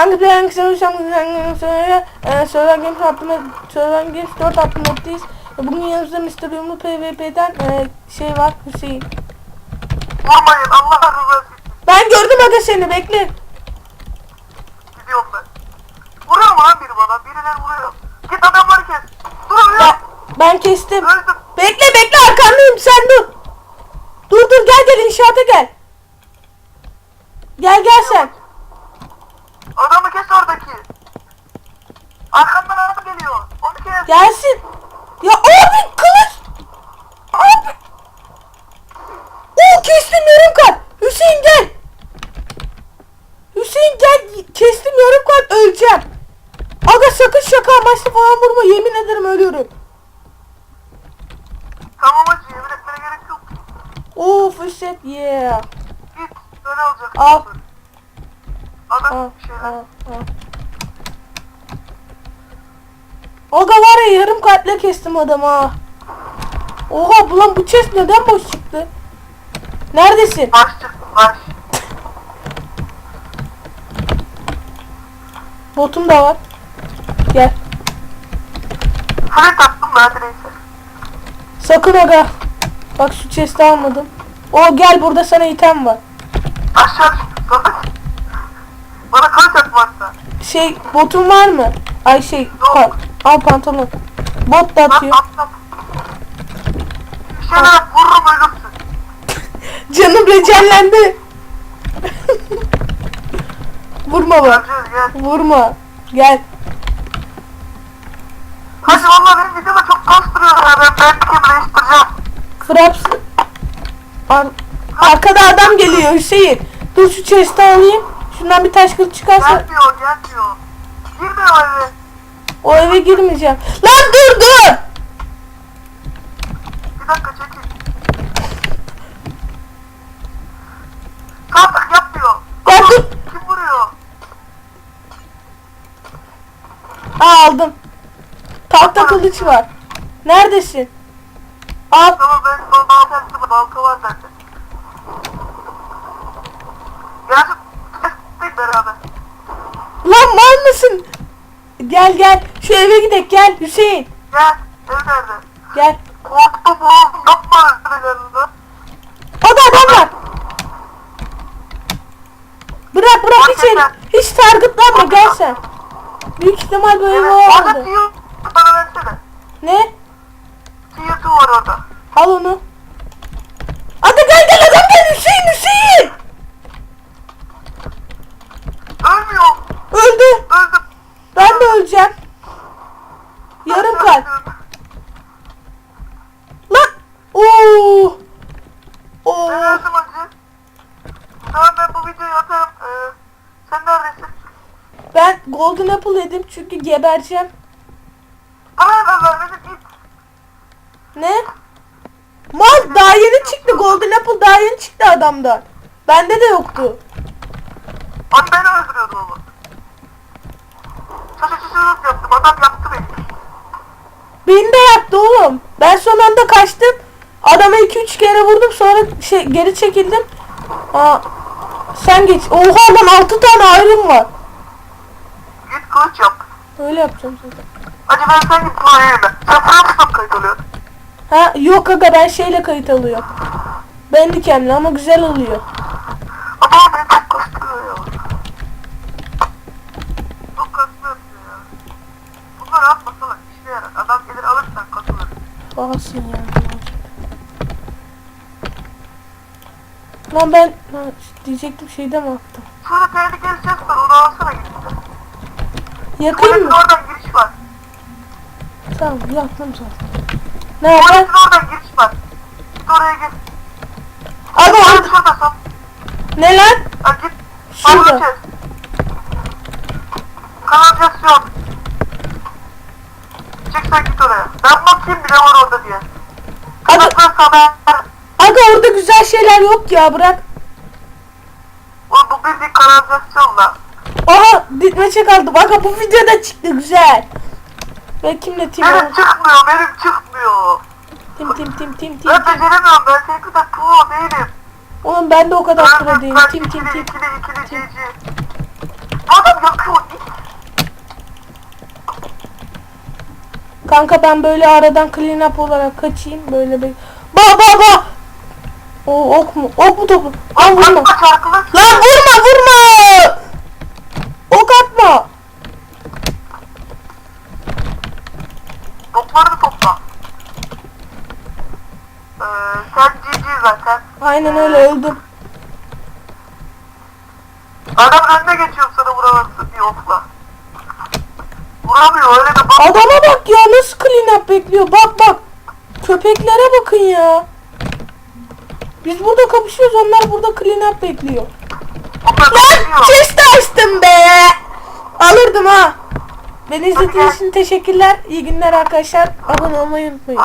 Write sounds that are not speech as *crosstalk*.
Hangi play hangisi oluşan söyle. Ee, Survivor Games hakkında Survivor Games 4 hakkındayız. Bugün yanımızda Mr. Yumru PvP'den e, şey var Hüseyin. Vurmayın Allah rızası için. Ben gördüm aga seni bekle. Gidiyorum ben. Vuruyor mu lan biri bana? Birileri vuruyor. Git adamları kes. Duramıyor. Ben, ben kestim. Öldüm. Bekle bekle arkandayım sen dur. Dur dur gel gel inşaata gel. Gel gel sen. Adamı kes oradaki. Arkamdan adam geliyor. Onu kes. Gelsin. Ya abi kılıç. Abi. Oo kestim yarım kalp. Hüseyin gel. Hüseyin gel. Kestim yarım kalp öleceğim. Aga sakın şaka amaçlı falan vurma yemin ederim ölüyorum. Tamam hacı yemin etmene gerek yok. Oo fırsat yeah. Git. Öyle olacak. Al. Al. Aga var ya yarım kalple kestim adamı ha. Oha bu lan bu chest neden boş çıktı? Neredesin? Baş çıktı baş. Botum da var. Gel. Fret attım hadi neyse. Sakın aga. Bak şu chest'i almadım. O gel burada sana item var. Aşağı. Bana kılıç atma hatta. Şey botun var mı? Ay şey pa- al pantolon. Bot da Lan atıyor. atla. Bir şeyler vururum ölürsün. *laughs* Canım recellendi. *laughs* Vurma bak. Gel. Vurma. Gel. Hacı valla benim videoda çok kastırıyor ya ben kere değiştireceğim. Fraps. Ar- Arkada adam geliyor Hüseyin. Dur şu chest'i alayım. Şundan bir taş kılıç çıkarsa Gelmiyor gelmiyor. Girmiyor eve. o eve girmeyeceğim. Lan dur dur. Bir dakika çekil. Kalk yapmıyor. Dur. Kim vuruyor? Aa, aldım. Tahta kılıç var. Neredesin? Al. Tamam ben bal balta yaptım. Balta var bende. Gelsin. Tek beraber. Lan mal mısın? Gel gel. Şu eve gidelim gel Hüseyin. Gel. Ev nerede? Gel. Korktum oğlum. Yapma öyle yanında. Orada adam var. Bırak bırak hiç hiç targetlanma gel sen. Büyük ihtimal bu ev Evet. Orada vardı. Bana versene. Ne? Tiyo var orada. Al onu. Hadi gel gel adam gel Hüseyin Hüseyin. Ölmüyor. Öldü. Öldüm. Ben de öleceğim. Yarım kalp. Öldüm. Lan. Oo. Oo. Ben öldüm acı. Tamam ben bu videoyu atarım. Ee, sen neredesin? Ben Golden Apple yedim çünkü gebereceğim. Bana hemen vermedin git. Ne? Mal daha yeni çıktı Golden Apple daha yeni çıktı adamdan. Bende de yoktu. Abi beni öldürüyordu oğlum. Şaşırtıcılık yaptım. Adam yaptı beni. Beni de yaptı oğlum. Ben son anda kaçtım. Adama 2-3 kere vurdum sonra şey geri çekildim. Aa, sen geç. Oha lan 6 tane ayrım var. Git kılıç yap. Öyle yapacağım zaten. Hadi ben sen git buna yerine. Sen Fransız'dan kayıt alıyorsun. Ha yok aga ben şeyle kayıt alıyorum. Bandicam'le ama güzel oluyor. Ama beni çok kastırıyor ya. Çok kastırıyor ya. Bunları atma salak. İşine yarar. Adam gelir alırsan katılır. Bağırsın ya. Lan ben ha, diyecektim şeyde mi attım? Şurada tehlikeli ses var. Onu alsana git. Yakayım mı? oradan giriş var. Tamam yaktım zaten. Nerede? Tuvaletin oradan giriş var. Git oraya gir. Abi Tuvalet orada. şurada sap. Ne lan? Ha git. Şurada. Şurada. Kanalizasyon. Çık sen git oraya. Ben bakayım bile var orada diye. Aga, Kanatlar sana. Aga orada güzel şeyler yok ya bırak. Oğlum bu bildiğin kanalizasyon la. Aha ditmeçe kaldı. Bak bu videoda çıktı güzel. Ve kimle tim Benim çıkmıyor, benim çıkmıyor. tim tim tim tim tim Ben beceremiyorum, ben senin kadar pro değilim. Oğlum ben de o kadar pro Ben değilim. ben Tim tim tim. ikili, ikili, Tim. GG. Adam yakıyor. Kanka ben böyle aradan clean up olarak kaçayım böyle bir. Ba ba ba. O ok mu? Ok mu topu? Lan vurma. Lan vurma vurma. Ok atma. Topla. Ee, sen GG zaten. Aynen öyle öldüm. Adam önüne geçiyor sana vuramazsın bir okla. Vuramıyor öyle de bak. Adama bak ya nasıl clean up bekliyor. Bak bak. Köpeklere bakın ya. Biz burada kapışıyoruz onlar burada clean up bekliyor. Lan chest açtım be. Alırdım ha. Beni izlediğiniz için teşekkürler. İyi günler arkadaşlar. Abone olmayı unutmayın.